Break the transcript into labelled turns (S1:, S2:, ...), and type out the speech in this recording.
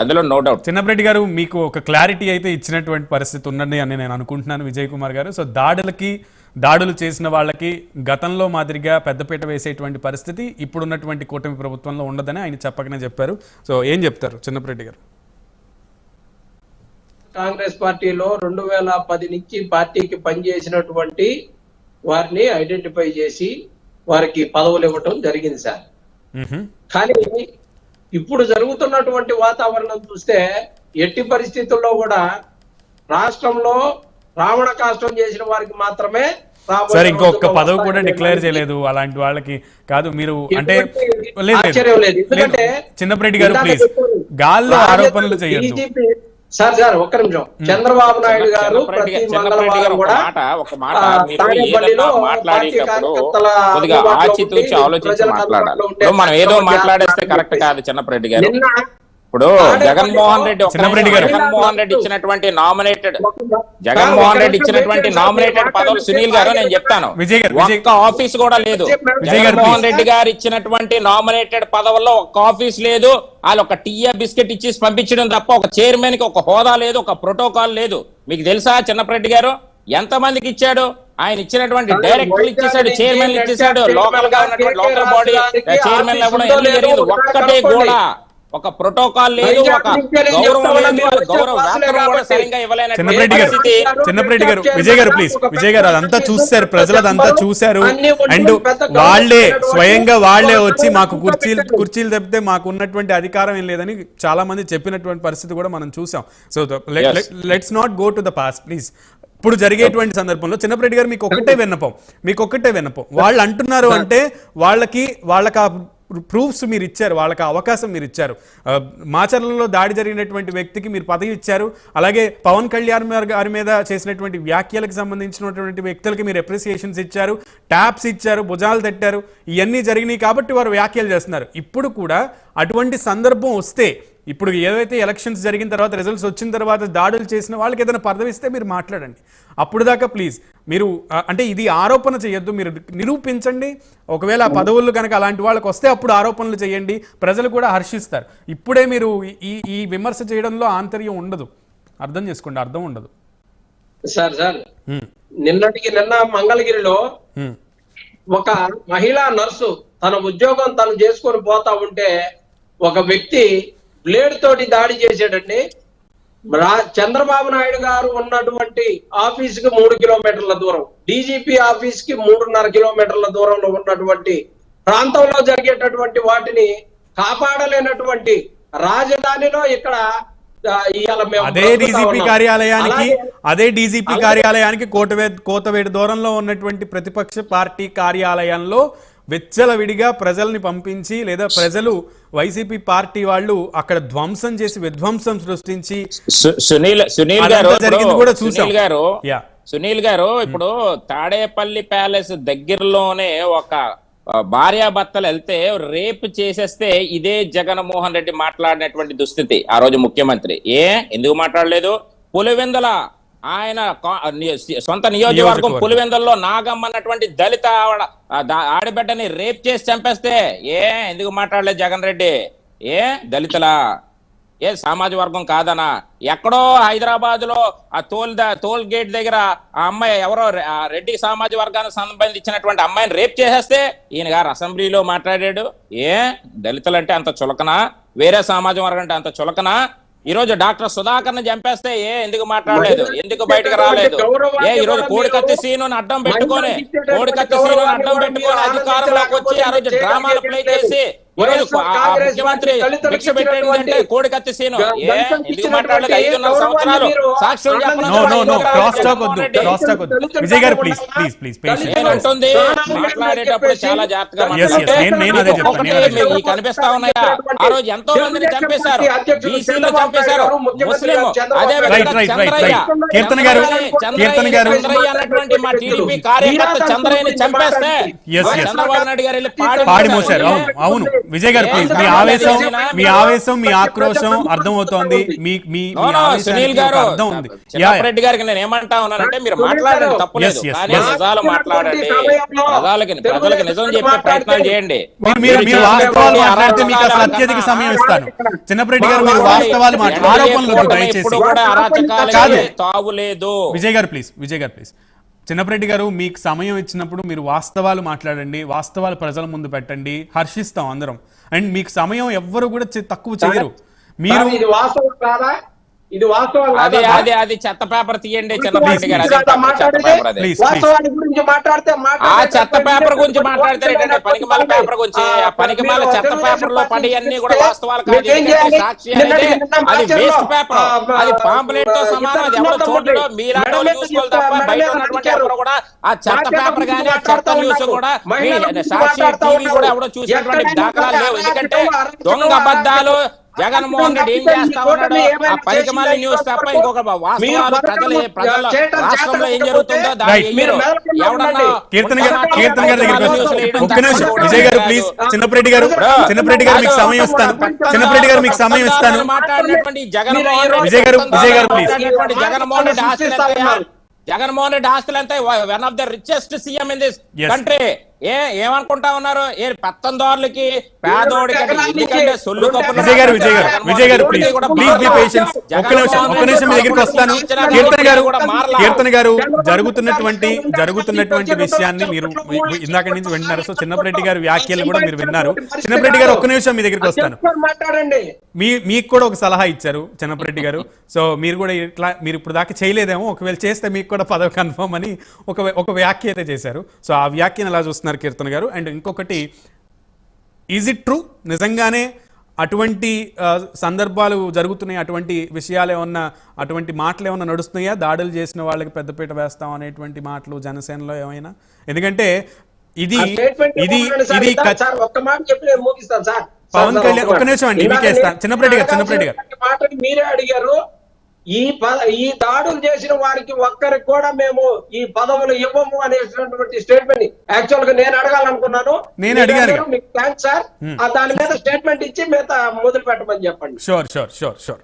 S1: అందులో no doubt
S2: Chinnappa Reddy గారు మీకు ఒక క్లారిటీ అయితే ఇచ్చినటువంటి పరిస్థితి ఉన్నది అని నేను అనుకుంటున్నాను విజయ్ కుమార్ గారు. సో దాడులకి దాడులు చేసిన వాళ్ళకి గతంలో మాదిరిగా పెద్దపీట వేసేటువంటి పరిస్థితి ఇప్పుడున్నటువంటి కూటమి ప్రభుత్వంలో ఉండదని ఆయన చెప్పకనే చెప్పారు. సో ఏం చెప్తారు చిన్నప్పరెడ్డి గారు?
S3: కాంగ్రెస్ పార్టీలో రెండు వేల పది నుంచి పార్టీకి పనిచేసినటువంటి వారిని ఐడెంటిఫై చేసి వారికి పదవులు ఇవ్వటం జరిగింది సార్. కానీ ఇప్పుడు జరుగుతున్నటువంటి వాతావరణం చూస్తే ఎట్టి పరిస్థితుల్లో కూడా రాష్ట్రంలో రావణ కాష్టం చేసిన వారికి మాత్రమే
S2: సార్ ఇంకొక పదవి కూడా డిక్లేర్ చేయలేదు. అలాంటి వాళ్ళకి కాదు మీరు అంటే లేదు, చిన్నప్పరెడ్డి గారు ప్లీజ్. గాల్లో ఆరోపణలు చేయొద్దు.
S3: సార్ సార్ ఒక్క నిమిషం. చంద్రబాబు నాయుడు గారు ప్రతి మంగళవారం కూడా
S1: ఒక మాట మాట్లాడేటప్పుడు ఆలోచించి మాట్లాడాలి. మనం ఏదో మాట్లాడేస్తే కరెక్ట్. కాదు చిన్నప్పరెడ్డి గారు. ఇప్పుడు జగన్మోహన్ రెడ్డి.
S2: గారు.
S1: జగన్మోహన్ రెడ్డి ఇచ్చినటువంటి నామినేటెడ్ జగన్మోహన్ రెడ్డి ఇచ్చినటువంటి నామినేటెడ్. పదవులు సునీల్ గారు నేను చెప్తాను. ఒక్క ఆఫీస్ కూడా లేదు. జగన్మోహన్. రెడ్డి గారు ఇచ్చినటువంటి నామినేటెడ్ పదవుల్లో ఒక్క ఆఫీస్ లేదు. వాళ్ళు ఒక టీఏ బిస్కెట్ ఇచ్చేసి పంపించడం తప్ప ఒక చైర్మన్కి ఒక హోదా లేదు ఒక ప్రోటోకాల్ లేదు. మీకు తెలుసా చిన్నప్పరెడ్డి గారు? ఎంత మందికి ఇచ్చాడు? ఆయన ఇచ్చినటువంటి డైరెక్టర్లు ఇచ్చేసాడు చైర్మన్ ఇచ్చేసాడు లోకల్గా ఉన్నటువంటి లోకల్ బాడీ చైర్మన్ ఇవ్వడం జరిగింది? ఒక్కటే కూడా ఒక ప్రోటోకాల్ లేదు ఒక
S2: గారు విజయ్ గారు ప్లీజ్ విజయ్ గారు అదంతా చూశారు ప్రజలు అదంతా చూశారు. అండ్ వాళ్ళే స్వయంగా వాళ్ళే వచ్చి మాకు కుర్చీలు కుర్చీలు తప్పితే మాకు ఉన్నటువంటి అధికారం ఏం లేదని చాలా మంది చెప్పినటువంటి పరిస్థితి కూడా మనం చూసాం so. Let's not go to the past please ఇప్పుడు జరిగేటువంటి సందర్భంలో చిన్నప్పరెడ్డి గారు మీకు ఒకటే విన్నపం మీకు ఒకటే విన్నపం. వాళ్ళు అంటున్నారు అంటే వాళ్ళకి వాళ్ళకి ఆ ప్రూఫ్స్ మీరు ఇచ్చారు వాళ్ళకి అవకాశం మీరు ఇచ్చారు. మాచర్లలో దాడి జరిగినటువంటి వ్యక్తికి మీరు పదవి ఇచ్చారు. అలాగే పవన్ కళ్యాణ్ గారి- మీద చేసినటువంటి వ్యాఖ్యలకు సంబంధించినటువంటి వ్యక్తులకి మీరు అప్రిసియేషన్స్ ఇచ్చారు ట్యాప్స్ ఇచ్చారు భుజాలు తట్టారు. ఇవన్నీ జరిగినాయి కాబట్టి వారు వ్యాఖ్యలు చేస్తున్నారు. ఇప్పుడు కూడా అటువంటి సందర్భం వస్తే ఇప్పుడు ఏదైతే ఎలక్షన్స్ జరిగిన తర్వాత రిజల్ట్స్ వచ్చిన తర్వాత దాడులు చేసిన వాళ్ళకి ఏదైనా పదవి ఇస్తే మీరు మాట్లాడండి. అప్పుడు దాకా ప్లీజ్ మీరు అంటే ఇది ఆరోపణ చేయొద్దు మీరు నిరూపించండి. ఒకవేళ ఆ పదవులు కనుక అలాంటి వాళ్ళకి వస్తే అప్పుడు ఆరోపణలు చేయండి. ప్రజలు కూడా హర్షిస్తారు. ఇప్పుడే మీరు ఈ ఈ విమర్శ చేయడంలో ఆంతర్యం ఉండదు. అర్థం చేసుకోండి అర్థం ఉండదు.
S3: Sir sir. నిన్నటికి నిన్న మంగళగిరిలో ఒక మహిళా నర్సు తన ఉద్యోగం తను చేసుకొని పోతా ఉంటే ఒక వ్యక్తి బ్లేడ్ తోటి దాడి చేశాడండి. రా- చంద్రబాబు నాయుడు గారు ఉన్నటువంటి ఆఫీస్కి మూడు కిలోమీటర్ల దూరం డీజీపీ ఆఫీస్కి మూడున్నర కిలోమీటర్ల దూరంలో ఉన్నటువంటి ప్రాంతంలో జరిగేటటువంటి వాటిని కాపాడలేనటువంటి రాజధానిలో ఇక్కడ
S2: అదే డీజీపీ. కార్యాలయానికి అదే డీజీపీ కార్యాలయానికి కోటవే కోతవేడు దూరంలో ఉన్నటువంటి ప్రతిపక్ష పార్టీ కార్యాలయంలో విచ్చలవిడిగా ప్రజల్ని పంపించి లేదా ప్రజలు వైసీపీ పార్టీ వాళ్ళు అక్కడ ధ్వంసం చేసి విధ్వంసం సృష్టించి
S1: సునీల్ సునీల్ గారు
S2: జరిగింది కూడా చూసాం.
S1: గారు
S2: యా.
S1: సునీల్ గారు ఇప్పుడు తాడేపల్లి ప్యాలెస్ దగ్గరలోనే ఒక భార్యాభర్తలు వెళ్తే రేపు చేసేస్తే ఇదే జగన్మోహన్ రెడ్డి మాట్లాడినటువంటి దుస్థితి ఆ రోజు ముఖ్యమంత్రి. ఏ? ఎందుకు మాట్లాడలేదు? పులివెందల ఆయన సొంత నియోజకవర్గం. పులివెందల్లో నాగమ్మ అన్నటువంటి దళిత ఆవిడ ఆడబిడ్డని రేప్ చేసి చంపేస్తే ఏ ఎందుకు మాట్లాడలేదు జగన్ రెడ్డి? ఏ దళితులా? ఏ సామాజిక వర్గం కాదనా? ఎక్కడో హైదరాబాద్లో ఆ టోల్ ద టోల్ గేట్ దగ్గర ఆ అమ్మాయి ఎవరో రెడ్డి సామాజిక వర్గానికి సంబంధించినటువంటి అమ్మాయిని రేప్ చేసేస్తే ఈయన గారు అసెంబ్లీలో మాట్లాడాడు. ఏ దళితులంటే అంత చులకనా? వేరే సామాజిక వర్గం అంటే అంత చులకనా? ఈ రోజు డాక్టర్ సుధాకర్ని చంపేస్తే ఏ ఎందుకు మాట్లాడలేదు? ఎందుకు బయటకు రాలేదు? ఏ ఈ రోజు కోడికత్తి సీను అడ్డం పెట్టుకొని కోడికత్తి సీను అడ్డం పెట్టుకొని అధికారంలోకి వచ్చి ఆ రోజు డ్రామాలు ప్లే చేసి ముఖ్యమంత్రి భిక్ష పెట్టేది అంటే కోడికత్తి సీను. మాట్లాడలేదు? ఐదున్నర సంవత్సరాలు సాక్ష్యం చెప్పలేదు
S2: నో నో నో
S1: ఐదున్నర
S2: క్రాస్ టాక్
S1: జగన్మోహన్
S2: వద్దు
S1: రెడ్డి.
S2: క్రాస్ టాక్ వద్దు. విజయ్ గారు ప్లీజ్
S1: మాట్లాడేటప్పుడు చాలా జాగ్రత్తగా మీకు కనిపిస్తా ఉన్నాయా? ఆ రోజు ఎంతో మందిని చంపేశారు. బీసీలు చంపేశారు. ముస్లిం అదే
S2: రైట్ కీర్తన గారు కీర్తన గారు.
S1: చంద్రయ్య అన్నటువంటి మా టీడీపీ కార్యకర్త చంద్రయ్యని చంపేస్తే
S2: Yes, yes.
S1: చంద్రబాబు నాయుడు గారు వెళ్ళి పాడి
S2: పాడి మోసారు అవును అవును. విజయ్ గారు ప్లీజ్ మీ ఆవేశం మీ ఆవేశం మీ ఆక్రోశం అర్థమవుతోంది మీ మీ మీ
S1: సునీల్ గారు
S2: అర్థం ఉంది.
S1: చిన్నప్పరెడ్డి గారికి నేను ఏమంటా ఉన్నానంటే మీరు మాట్లాడండి. తప్పులేదు. కానీ. నిజాలు మాట్లాడండి ప్రజలకి ప్రజలకు నిజం చెప్పే ప్రయత్నాలు చేయండి.
S2: మీరు మీరు వాస్తవాలు మాట్లాడితే మీకు అసలు అత్యధిక సమయం ఇస్తాను. చిన్నప్పరెడ్డి గారు మీరు వాస్తవాలు ఆరోపణలు దయచేసి. కాదు.
S1: తావు లేదు.
S2: విజయ్ గారు ప్లీజ్ విజయ్ గారు ప్లీజ్ చిన్నప్పరెడ్డి గారు మీకు సమయం ఇచ్చినప్పుడు మీరు వాస్తవాలు మాట్లాడండి వాస్తవాలు ప్రజల ముందు పెట్టండి హర్షిస్తాం అందరం. అండ్ మీకు సమయం ఎవ్వరు కూడా తక్కువ చేయరు మీరు
S3: వాస్తవం కాదా? ఇది వాస్తవం
S1: అది? అది అది చెత్త పేపర్ తీయండి చిన్నప్పరెడ్డి గారు అది
S3: గురించి మాట్లాడితే వాస్తవాన్ని గురించి
S1: ఆ చెత్త పేపర్ గురించి మాట్లాడితే ఏంటంటే పనికిమాల పేపర్ గురించి ఆ పనికిమాల చెత్త పేపర్లో పడి అన్ని కూడా వాస్తవాలు? సాక్షి అది వేస్ట్ పేపర్ అది పాంప్లెట్తో సమానం అది ఎవరో చూసుకోవాలి తప్ప
S3: మెడ
S1: బయట ఉన్నటువంటి. ఎవరు కూడా ఆ చెత్త పేపర్ ఆ చెత్త న్యూస్. కూడా మీ
S3: మహిళల గురించి
S1: సాక్షి టీవీ కూడా. ఎవడో చూసినటువంటి దాఖలాలు లేవు ఎందుకంటే దొంగ అబద్ధాలు జగన్మోహన్ రెడ్డి ఏం చేస్తా ఉన్నాడు ఆ పనికిమాల న్యూస్ తప్ప? ఇంకొక వాస్తవాలు ప్రజలు ప్రజల రాష్ట్రంలో ఏం జరుగుతుందో దాన్ని ఎవడన్నా.
S2: కీర్తన గారు కీర్తన గారి.
S1: వేయడం
S2: ఒక్క నిమిషం విజయ్ గారు. ప్లీజ్ చిన్నప్పరెడ్డి గారు
S1: బ్రో,
S2: చిన్నప్పరెడ్డి గారు మీకు సమయం ఇస్తాను
S1: పెత్తందారులు
S2: చిన్నప్పరెడ్డి గారు మీకు సమయం ఇస్తాను
S1: మాట్లాడినటువంటి జగన్మోహన్ రెడ్డి
S2: విజయ్ గారు, విజయ్ గారు.
S1: మాట్లాడినటువంటి జగన్మోహన్ రెడ్డి ఆస్తులు. జగన్మోహన్ రెడ్డి ఆస్తులు ఎంత one of the richest CM in this. Country ఏ ఏమనుకుంటా ఉన్నారు? ఏ పెత్తందారులకి పేదోడికి సొల్లు
S2: విజయ్ గారు విజయ్ గారు
S1: జగన్మోహన్
S2: విజయ్ గారు
S1: రెడ్డి
S2: ప్లీజ్
S1: కూడా
S2: ప్లీజ్ బి
S1: మారలా.
S2: పేషెన్స్ ఒక్క నిమిషం ఒక్క నిమిషం మీ దగ్గరికి వస్తాను. కీర్తన గారు కీర్తన గారు జరుగుతున్నటువంటి జరుగుతున్నటువంటి విషయాన్ని మీరు ఇందాక నుంచి వింటున్నారు. సో చిన్నప్పరెడ్డి గారి వ్యాఖ్యలు కూడా మీరు విన్నారు. చిన్నప్పరెడ్డి గారు ఒక్క నిమిషం మీ దగ్గరికి వస్తాను. మీ మీకు కూడా ఒక సలహా ఇచ్చారు చిన్నప్పరెడ్డి గారు. సో మీరు కూడా ఇట్లా మీరు ఇప్పుడు దాకా చేయలేదేమో. ఒకవేళ చేస్తే మీకు కూడా పదవి కన్ఫర్మ్ అని ఒక ఒక వ్యాఖ్య అయితే చేశారు. సో ఆ వ్యాఖ్యను ఎలా చూస్తున్నారు? కీర్తన గారు. అండ్ ఇంకొకటి ఈజ్ ఇట్ ట్రూ నిజంగానే అటువంటి సందర్భాలు జరుగుతున్నాయి అటువంటి విషయాలు ఏమన్నా అటువంటి మాటలు ఏమన్నా నడుస్తున్నాయా? దాడులు చేసిన వాళ్ళకి పెద్దపీట వేస్తాం అనేటువంటి మాటలు జనసేనలో ఏమైనా? ఎందుకంటే ఇది ఇది. ఇది పవన్ కళ్యాణ్- ఒక్క నిమిషం అండి, చిన్నప్పరెడ్డి గారు, చిన్నప్పరెడ్డి గారు.
S3: మీరే అడిగారు. ఈ ప- ఈ దాడులు చేసిన వారికి ఒక్కరికి కూడా మేము ఈ పదవులు ఇవ్వము అనేటువంటి స్టేట్మెంట్ యాక్చువల్గా నేను అడగాలనుకున్నాను.
S2: నేను అడిగాను.
S3: మీకు థ్యాంక్స్ సార్ ఆ దాని మీద స్టేట్మెంట్ ఇచ్చి మిగతా మొదలు పెట్టమని చెప్పండి.
S2: Sure sure sure sure